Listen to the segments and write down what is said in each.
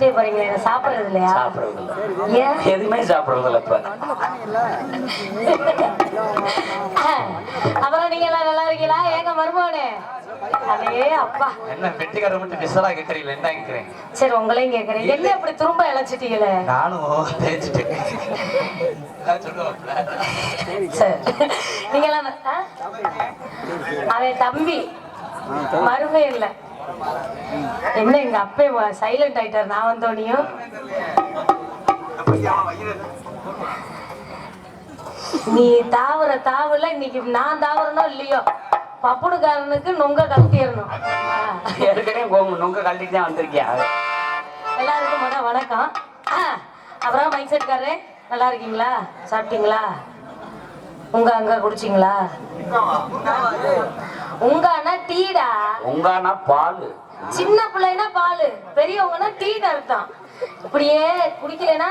குறைச்சிட்டே போறீங்களே சாப்பிடுறது இல்லையா? சாப்பிடுறது இல்லை. எதுவுமே சாப்பிடுறது இல்லை அப்புறம் நீங்க எல்லாம் நல்லா இருக்கீங்களா? ஏங்க மருமகனே? சரி உங்களையும் கேக்குறேன். என்ன இப்படி திரும்ப இழைச்சிட்டீங்களே? நானும் நீங்க அவன் தம்பி. மருமே இல்லை. என்ன எங்க அப்பே சைலண்ட் ஆயிட்டார். நான் வந்தோனியும் நீ தாவர தாவல இன்னைக்கு நான் தாவறனோ இல்லையோ? பப்புனுக்காரனுக்கு நொங்க கத்திடணும் ஏற்கனவே உங்க நொங்க கழட்டிட்டு தான் வந்திருக்கியா? எல்லாருக்கும் முத வணக்கம். அப்புறம் மைக் செட்காரரு நல்லா இருக்கீங்களா? சாப்பிட்டீங்களா? உங்க அங்க குடிச்சிங்களா? உங்க அண்ணா டீடா? உங்கானா பால். சின்ன பிள்ளைனா பால். பெரியவங்கன்னா டீ அர்த்தம். இப்படியே குடிக்கலனா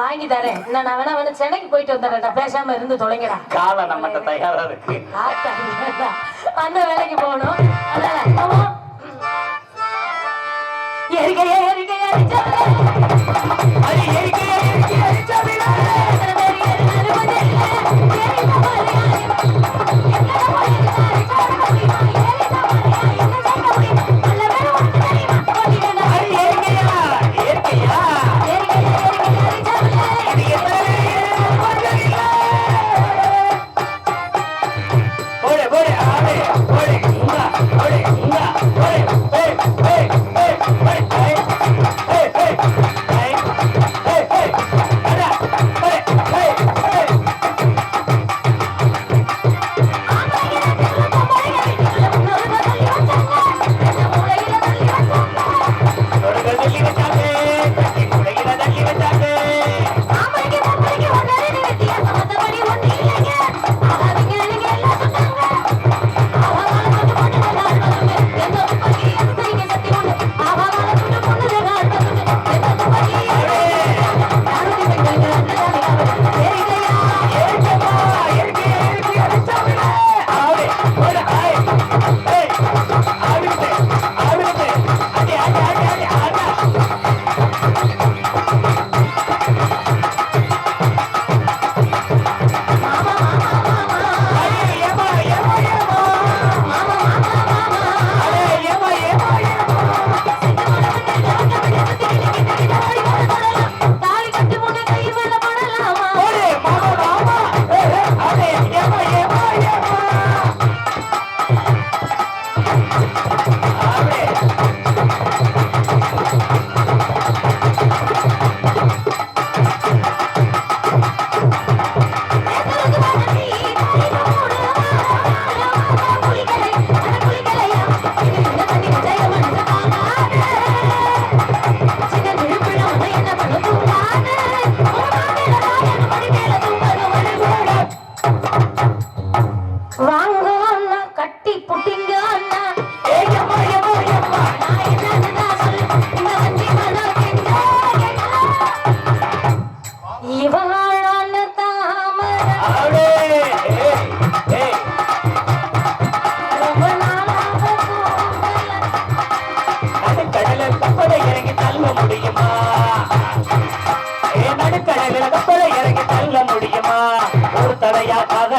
வாங்கி தரேன். இன்னும் நான் வேணா வேணா சென்னைக்கு போயிட்டு வந்துடுறேன் பேசாம இருந்து தொலைங்கடா. காலை நம்மகிட்ட தயாரா இருக்கு. அந்த வேலைக்கு போகணும். எரிக்க, எரிக்க, எரிக்க,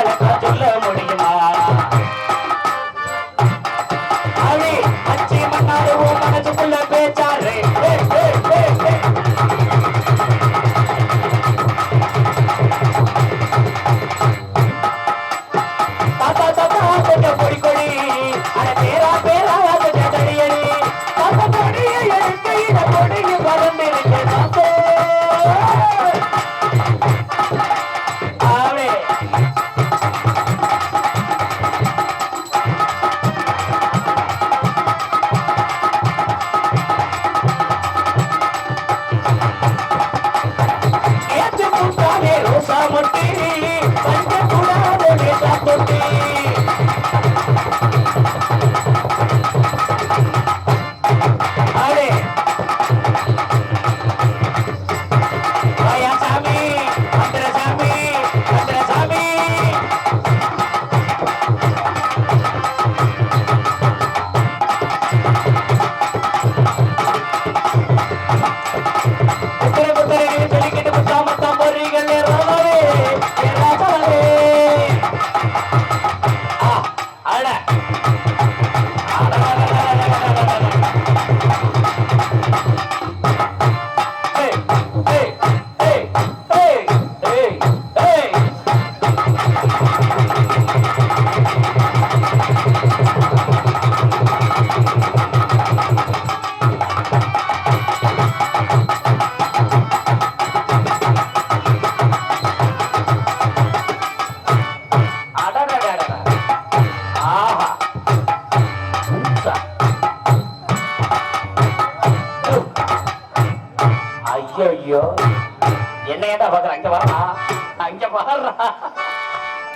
Olha, pode me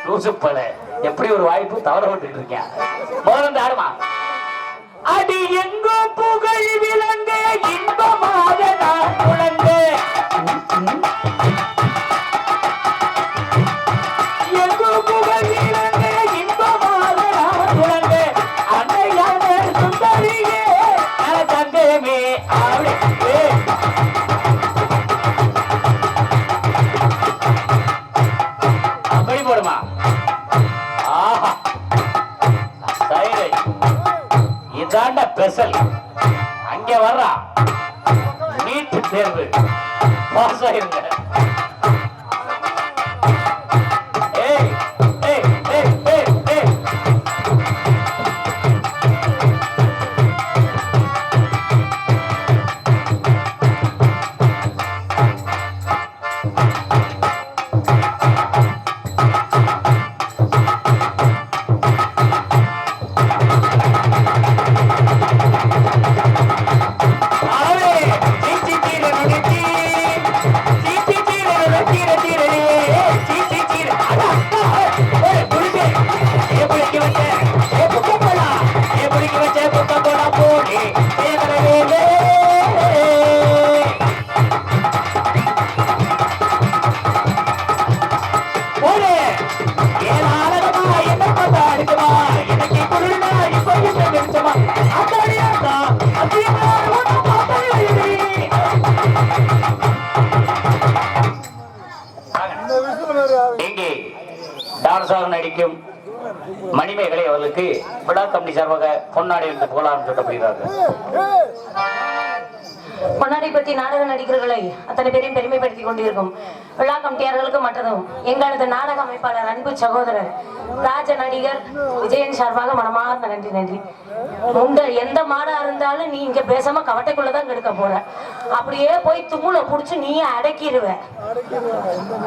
லூசு பல. எப்படி ஒரு வாய்ப்பு தவற விட்டுட்டு இருக்கேன்? 八岁的。இங்கே டான்ஸாக நடிக்கும் மணிமேகலை அவர்களுக்கு விழா கமிட்டி சார்பாக பொன்னாடி புகழாரம் சொல்லப்படுகிறார்கள் பொன்னாடி பத்தி நாடக நடிகர்களை அத்தனை பேரையும் பெருமைப்படுத்திக் கொண்டிருக்கும். விழா கமிட்டியாளர்களுக்கு மற்றதும் எங்களது நாடக அமைப்பாளர் அன்பு சகோதரர் ராஜ நடிகர் விஜயன் சார்பாக மனமார்ந்த நன்றி நன்றி. உங்க எந்த மாடா இருந்தாலும் நீ இங்க பேசாம கவட்டைக்குள்ளதான் கெடுக்க போற. அப்படியே போய் தும்முல புடிச்சு நீயே அடக்கிடுவ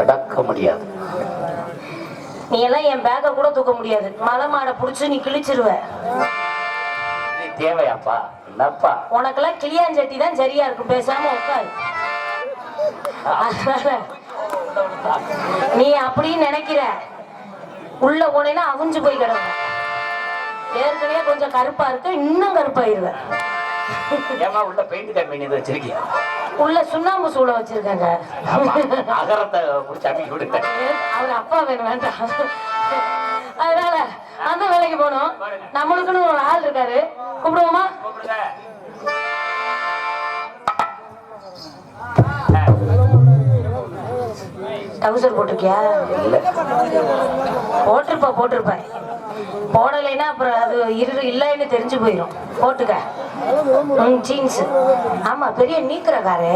அடக்க முடியாது. நீ எல்லாம் என் பேக்கை கூட தூக்க முடியாது. மலை மாடை புடிச்சு நீ கிழிச்சிருவ. தேவையாப்பா? என்னப்பா? உனக்கெல்லாம் கிளியாஞ்சட்டி தான் சரியா இருக்கும். பேசாம உட்காரு. நீ அப்படின்னு நினைக்கிற. உள்ள போனேன்னா அவிஞ்சு போய் கிடக்கும். ஏற்கனவே கொஞ்சம் கருப்பா இருக்க இன்னும் கருப்பாயிருவ. ஏமா உள்ள பெயிண்ட் கம்பெனி எதுவும் உள்ள சுண்ணாம்பு சூளை வச்சிருக்காங்க. அகரத்தை அவர் அப்பா வேணும் வேண்டாம். அதனால அந்த வேலைக்கு போனோம் நம்மளுக்குன்னு ஒரு ஆள் இருக்காரு. கூப்பிடுவோமா? டவுசர் போட்டிருக்கியா? போட்டிருப்பா போட்டிருப்ப. போட்டிருப்ப போடலைன்னா அப்புறம் அது இரு இல்லைன்னு தெரிஞ்சு போயிடும் போட்டுக்க. ம் ஜீன்ஸ் ஆமா பெரிய நீக்கிறக்காரு.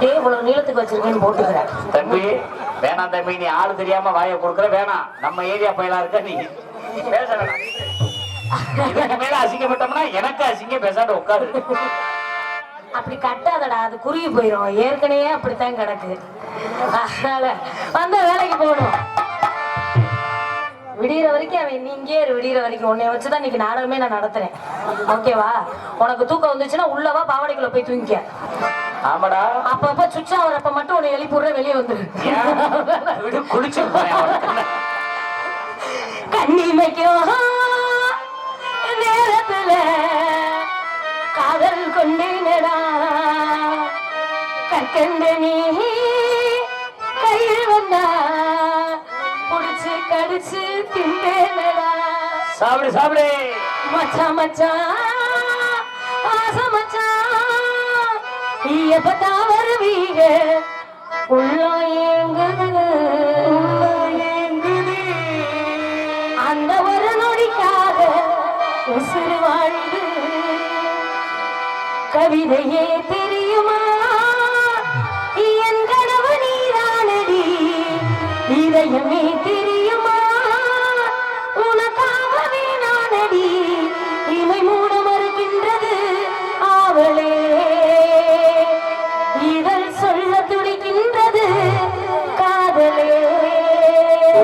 டே இவ்வளவு நீளத்துக்கு வச்சிருக்கேன்னு போட்டுக்கிற. தம்பி வேணாம் தம்பி நீ ஆள் தெரியாம வாயை கொடுக்குற வேணாம். நம்ம ஏரியா பயிலா இருக்க நீ. பேச வேணாம். இதுக்கு மேல அசிங்கப்பட்டோம்னா எனக்கு அசிங்கம் பேசாத உட்காரு. அப்படி கட்டாதடா அது குறுகி போயிடும் ஏற்கனவே அப்படித்தான் கிடக்கு. அதனால வந்த வேலைக்கு போகணும். விடிகிற வரைக்கும் அவன் நீ இங்கே இரு விடிகிற வரைக்கும். உன்னை வச்சுதான் இன்னைக்கு நாடகமே நான் நடத்துறேன். ஓகேவா உனக்கு தூக்கம் வந்துச்சுன்னா உள்ளவா பாவாடைக்குள்ள போய் தூங்கிக்க. ஆமாடா. அப்பப்ப சுவிட்ச் ஆகிறப்ப மட்டும் உன்னை எழுப்பி விடுற வெளியே வந்துரு. குளிச்சிருப்பேன். கண்ணிமைக்கும் நேரத்துல காதல் கொண்டேனடா. கற்கண்ட நீ கையில் வந்தா. புடிச்சு கடிச்சு திண்டேனடா சாப்பிடு சாப்பிடு. மச்சான் மச்சான் ஆசை மச்சான் நீ எப்பதான் வருவீங்க? உள்ளம் ஏங்குது. கவிதையே தெரியுமா? என் கனவு நீரானடி. இதயமே தெரியுமா? உனக்காகவே நானடி. இமை மூட மறுக்கின்றது ஆவலே. இதழ் சொல்ல துடிக்கின்றது காதலே.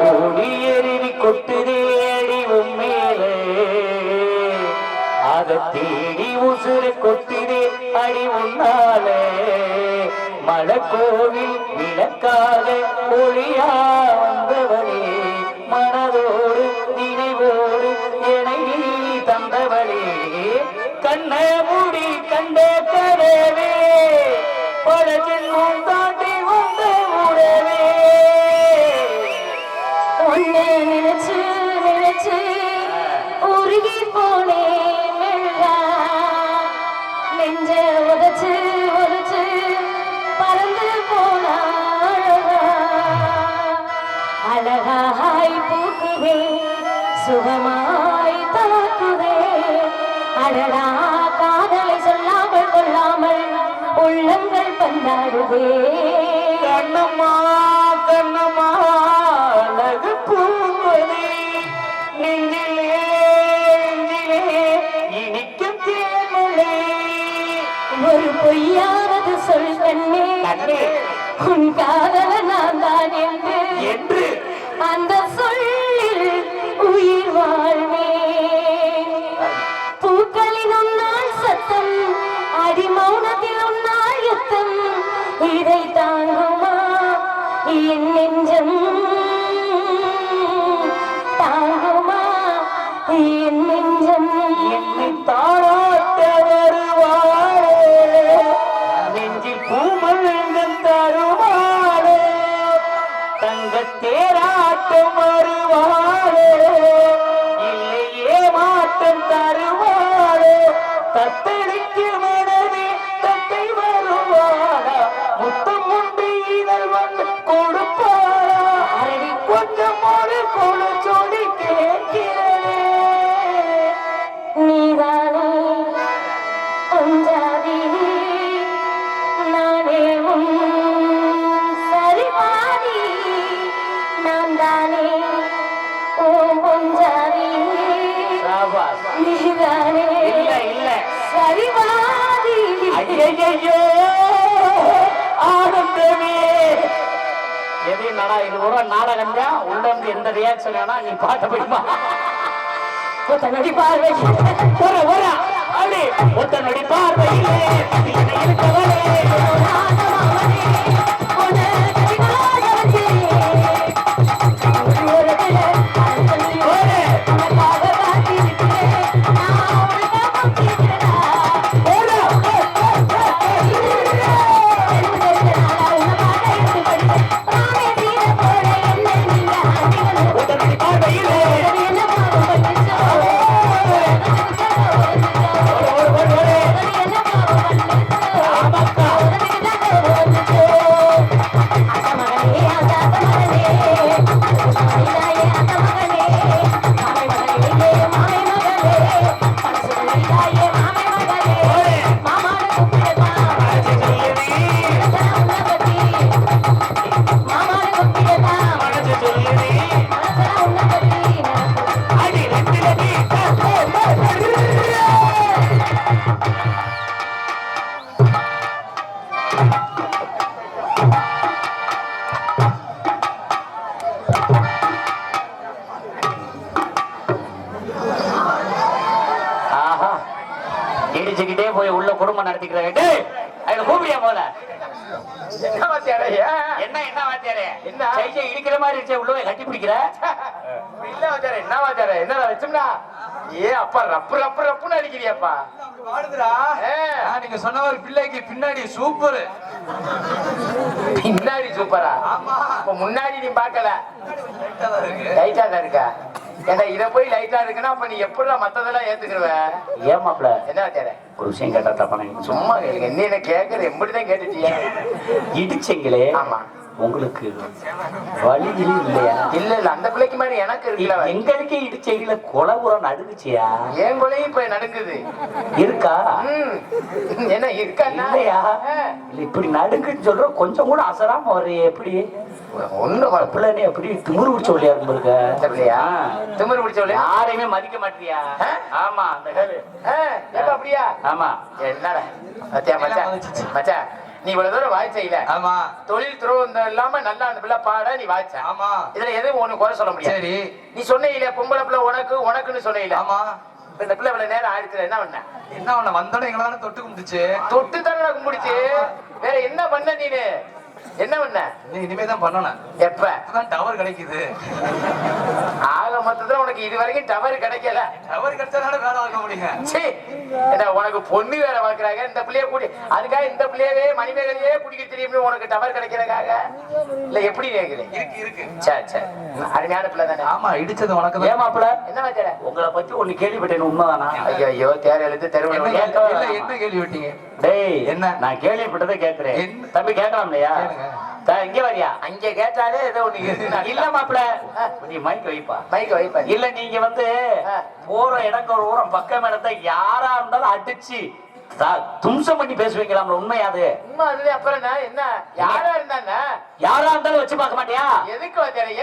ஓடி எருவி கொட்டுதே அடி உண்மையிலே அதை தேடி உசுறு கொட்டு பாடி உன்னாலே மலக்கோவில் விளக்காக ஒளியா வந்தவளே மனதோடு நினைவோடு என்னை தந்தவளே. கண்ண மூடி கண்ட கதவே பல ஜென்மம் சுகமாய் தாக்குதே அடடா காதலை சொல்லாமல் கொள்ளாமல் உள்ளங்கள் பந்தாடுதே. கண்ணம்மா கண்ணம்மா அழகு பூவதி நெஞ்சிலே நெஞ்சிலே இனிக்கும் தேனலே ஒரு பொய்யானது சொல் கண்ணே. உன் காதல நான் ஆனந்தமே எது நடா இது ஒரு நாடகம் தான் உள்ள இருந்து எந்த ரியாக்ஷன் வேணா நீ பாட்ட போயிடுமா. புத்தனடி பார்வை. ஒரு ஒரு அப்படி ஒத்த நடி பார்வையிலே I'm அதுல போல. என்ன வாத்தியாரே? என்ன என்ன வாத்தியாரே? என்ன? கையை இடிக்கிற மாதிரி இருச்சே உள்ள போய் கட்டி பிடிக்கிற? இல்ல வாத்தியாரே, என்ன வாத்தியாரே? என்னடா வச்சோம்னா? ஏ அப்பா ரப்பு ரப்பு ரப்புன்னு அடிக்கிறியாப்பா. பாடுதுடா ஏ, ஆ, நீங்க சொன்ன ஒரு பிள்ளைக்கு பின்னாடி சூப்பர். பின்னாடி சூப்பரா? ஆமா. இப்ப முன்னாடி நீ பார்க்கல. லைட்டா தான் இருக்கு? ஏண்டா இத போய் லைட்டா இருக்குன்னா அப்ப நீ எப்படிடா மத்ததெல்லாம் ஏத்துக்கிருவ? ஏன் மாப்ள என்ன வாத்தியாரே ஒரு விஷயம் கேட்டா தப்பா நினைக்க சும்மா கேளுங்க. என்ன என்ன கேக்குற எப்படிதான் கேட்டுட்டியா. இடிச்சீங்களே. ஆமா. உங்களுக்கு வலி கிலி இல்லையா? இல்ல இல்ல அந்த பிள்ளைக்கு மாதிரி எனக்கு இருக்குல்ல எங்களுக்கு இடிச்சையில கொலபுரம் நடுங்குச்சியா? என் கொலையும் இப்ப நடக்குது இருக்கா? ம். என்ன இருக்கா இல்லையா? இல்ல இப்படி நடுங்குன்னு சொல்ற கொஞ்சம் கூட அசராம வர்றியே எப்படி? ஒண்ணு பிள்ளைனே எப்படி திமிரு பிடிச்ச வழியா உங்களுக்கு இல்லையா திமிரு பிடிச்சவளே யாரையுமே மதிக்க மாட்டியா? ஆமா அந்த அப்படியா? ஆமா. என்னடா? மத்தியா மச்சான்? மச்சான் நீ இவ்வளவு தூரம் வாய்ச்சையில ஆமா. தொழில் துறவம் இல்லாம நல்லா அந்த பிள்ளை பாட நீ வாய்ச்ச ஆமா. இதுல எதுவும் ஒண்ணு குறை சொல்ல முடியாது. சரி. நீ சொன்னீல பொம்பளை பிள்ளை உனக்கு உனக்குன்னு சொன்னீல ஆமா. இந்த பிள்ளை இவ்வளவு நேரம் ஆயிடுச்சு என்ன பண்ண? என்ன பண்ண? வந்தோடனே எங்களால தொட்டு கும்பிடுச்சு தொட்டு தானே கும்பிடுச்சு வேற என்ன பண்ண நீனு? என்ன பண்ண? நீ இனிமே தான் பண்ணணும் எப்ப? இப்பதான் டவர் கிடைக்குது. ஆக மொத்தத்துல உனக்கு இது வரைக்கும் டவர் கிடைக்கல. டவர் கிடைச்சதால வேலை பார்க்க முடியுங்க. சீ, என்ன உனக்கு பொண்ணு வேற பாக்குறாங்க இந்த பிள்ளைய கூட்டி அதுக்காக இந்த பிள்ளையவே மணிமேகலையே குடிக்க தெரியும் உனக்கு டவர் கிடைக்கிறதுக்காக? இல்ல எப்படி கேக்குறேன் இருக்கு இருக்கு. சரி சரி அருமையான பிள்ளை தானே. ஆமா இடிச்சது உனக்கு தான். ஏமாப்பிள என்ன வச்சார உங்களை பத்தி ஒண்ணு கேள்விப்பட்டேன் உண்மைதானா? ஐயோ ஐயோ தேர் எழுத்து தெருவில் என்ன கேள்வி விட்டீங்க? டேய் என்ன? நான் கேள்விப்பட்டதை கேக்குறேன். என்ன? தம்பி கேட்கலாம் இல்லையா இங்க வரியா? அங்க கேட்டாலே ஏதோ ஒண்ணு இல்ல மாப்பிள. நீ மைக் வைப்பா. மைக்க வைப்பா. இல்ல நீங்க வந்து. போற இடங்க ஒரு ஊரம் பக்கம் இடத்த யாரா இருந்தாலும் அடிச்சு தும்சம் பண்ணி பேசுவீங்களாம்ல உண்மையா அது? சும்மா அதுவே. அப்புறம் என்ன? என்ன யாரா இருந்தானே யாரா இருந்தாலும் வச்சு பார்க்க மாட்டியா? எதுக்கு எதுக்கு